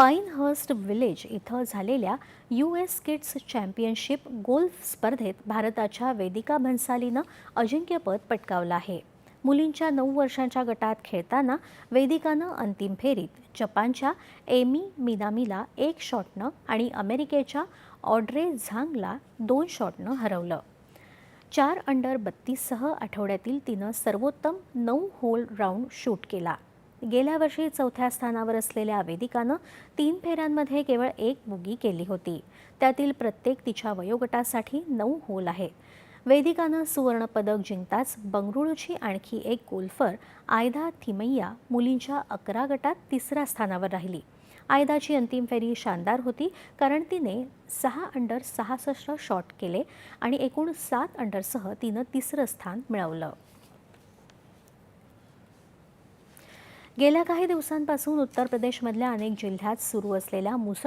पाईनहर्स्ट village इथं झालेल्या U S kids championship golf स्पर्धेत भारताच्या वेदिका भन्सालीनं अजिंक्यपद पटकावलं आहे. मुलींच्या नऊ वर्षांच्या गटात खेळताना वेदिकानं अंतिम फेरीत जपानच्या एमी मिनामीला एक शॉटनं आणि अमेरिकेच्या ऑड्रे झांगला दोन शॉटनं हरवलं. चार अंडर बत्तीससह आठवड्यातील तिनं सर्वोत्तम नऊ होल राऊंड शूट केला. गेल्या वर्षी चौथ्या स्थानावर असलेल्या वेदिकानं तीन फेऱ्यांमध्ये केवळ एक बुगी केली होती. त्यातील प्रत्येक तिच्या वयोगटासाठी नऊ होल आहेत वेदिकानं सुवर्णपदक जिंकताच बंगळुरूची आणखी एक गोल्फर आयदा थिमय्या मुलींच्या अकरा गटात तिसऱ्या स्थानावर राहिली. आयदाची अंतिम फेरी शानदार होती कारण तिने सहा अंडर सहासष्ट शॉट केले आणि एकूण सात अंडरसह तिनं तिसरं स्थान मिळवलं. गेल्या काही दिवसांपासून उत्तर प्रदेशमधल्या अनेक जिल्ह्यात सुरू असलेल्या मुसळ